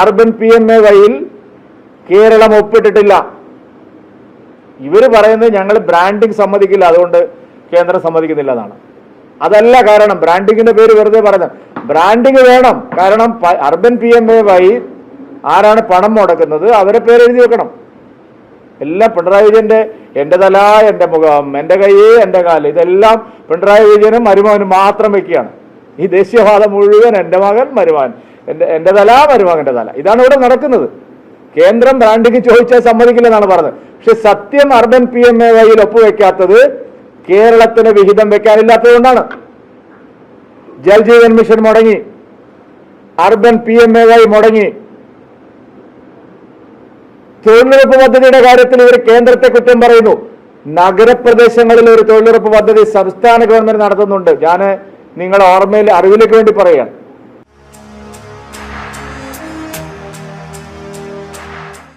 Urban P M A വൈയിൽ കേരളം ഒപ്പിട്ടിട്ടില്ല. ഇവർ പറയുന്നത് ഞങ്ങൾ ബ്രാൻഡിങ് സമ്മതിക്കില്ല അതുകൊണ്ട് കേന്ദ്രം സമ്മതിക്കുന്നില്ല എന്നാണ്. അതല്ല കാരണം ബ്രാൻഡിങ്ങിന്റെ പേര് വെറുതെ പറയുന്നത്. ബ്രാൻഡിങ് വേണം കാരണം അർബൻ പി എം എ വഴി ആരാണ് പണം മുടക്കുന്നത് അവരെ പേര് എഴുതി വെക്കണം. എല്ലാ പിണറായി വിജയന്റെ എന്റെ തല എന്റെ മുഖം എന്റെ കൈ എന്റെ കാൽ ഇതെല്ലാം പിണറായി വിജയനും മരുമകനും മാത്രം വെക്കുകയാണ്. ഈ ദേശീയവാദം മുഴുവൻ എന്റെ മകൻ മരുമകൻ. എന്റെ എന്റെ തല മരുമകന്റെ തല. ഇതാണ് ഇവിടെ നടക്കുന്നത്. കേന്ദ്രം ബ്രാൻഡിക്ക് ചോദിച്ചാൽ സമ്മതിക്കില്ലെന്നാണ് പറഞ്ഞത്. പക്ഷെ സത്യം അർബൻ പി എം എ വൈയിൽ ഒപ്പുവെക്കാത്തത് കേരളത്തിന് വിഹിതം വെക്കാനില്ലാത്തതുകൊണ്ടാണ്. ജൽജീവൻ മിഷൻ മുടങ്ങി. Urban P M A Y മുടങ്ങി. തൊഴിലുറപ്പ് പദ്ധതിയുടെ കാര്യത്തിൽ ഇവർ കേന്ദ്രത്തെ കുറ്റം പറയുന്നു. നഗരപ്രദേശങ്ങളിൽ ഒരു തൊഴിലുറപ്പ് പദ്ധതി സംസ്ഥാന ഗവൺമെന്റ് നടത്തുന്നുണ്ട്. ഞാൻ നിങ്ങളെ ഓർമ്മയിൽ അറിവിലേക്ക് വേണ്ടി പറയുകയാണ്.